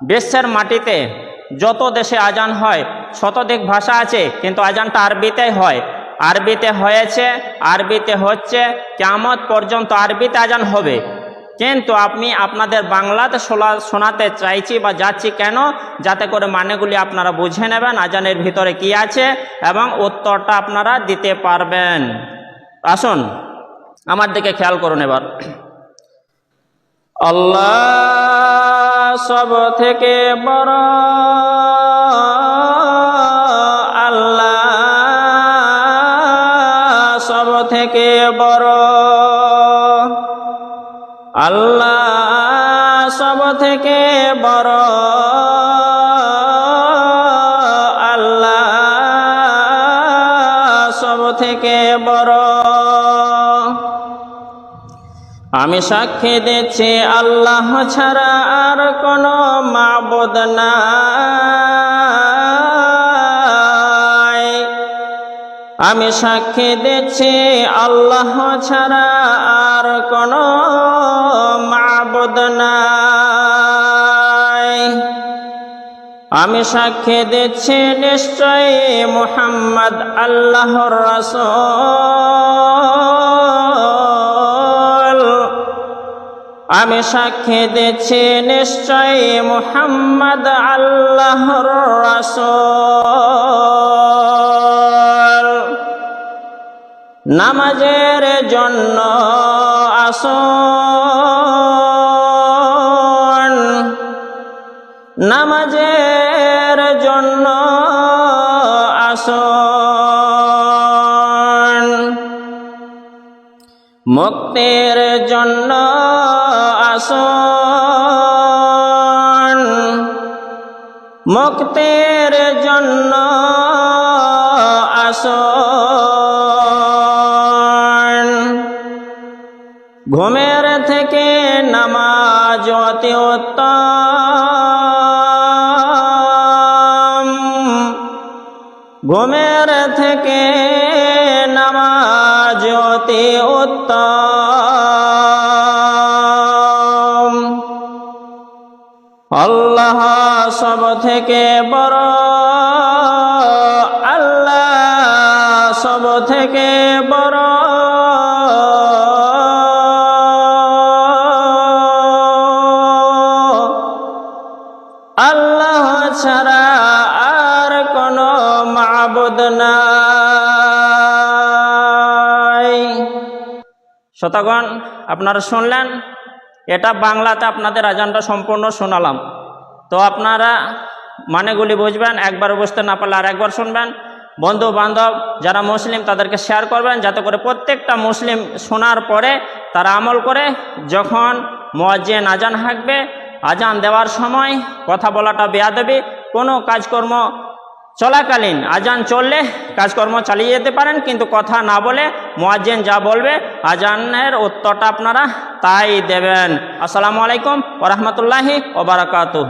বিশ্বের মাটিতে যত দেশে আজান হয় শতদিক ভাষা আছে, কিন্তু আজানটা আরবিতে হয়। আরবিতে হয়েছে, আরবিতে হচ্ছে কেমত পর্যন্ত আরবিতে আজান হবে। কিন্তু আপনি আপনাদের বাংলাতে শোনা শোনাতে চাইছি বা যাচ্ছি কেন? যাতে করে মানেগুলি আপনারা বুঝে নেবেন, আজানের ভিতরে কি আছে এবং উত্তরটা আপনারা দিতে পারবেন। আসুন, আমার দিকে খেয়াল করুন এবার। আল্লাহ সব থেকে বড় আল্লাহ সব থেকে বড় আল্লাহ সব থেকে বড় আল্লাহ সব থেকে বড় আমি সাক্ষী দিচ্ছি আল্লাহ ছাড়া আর নাই আমি সাক্ষী দিচ্ছি, আল্লাহ ছাড়া আর কোনো মাবুদ নাই। আমি সাক্ষী দিচ্ছি, নিশ্চয়ই মুহাম্মদ আল্লাহর রাসূল। আমি সাক্ষী দিচ্ছি নিশ্চয়ই মুহাম্মদ আল্লাহর রাসূল। নামাজের জন্য আসুন। নামাজের জন্য আসুন। মুক্তির জন্য আসুন। মুক্তির জন্য আসুন। ঘুমের থেকে নামাজ অতি উত্তম। ঘুমের থেকে নামাজ অতি উত্তম। আল্লাহ সব থেকে বড় আল্লাহ সব থেকে বড়। আল্লাহ ছাড়া শতগণ, আপনারা শুনলেন? এটা বাংলাতে আপনাদের আজানটা সম্পূর্ণ শোনালাম। তো আপনারা মানেগুলি বুঝবেন, একবার বুঝতে না পারলে আর একবার শুনবেন। বন্ধু বান্ধব যারা মুসলিম, তাদেরকে শেয়ার করবেন, যাতে করে প্রত্যেকটা মুসলিম শোনার পরে তারা আমল করে, যখন মোয়াজ্জেন আজান হাঁকবে, আজান দেওয়ার সময় কথা বলাটা বেয়াদবি, কোনো কাজকর্ম চলাকালীন আজান চললে কাজকর্ম চালিয়ে যেতে পারেন, কিন্তু কথা না বলে মোয়াজ্জেন যা বলবে আজানের উত্তরটা আপনারা তাই দেবেন। আসসালামু আলাইকুম ওরহমতুল্লাহি ওবরাকাতুহ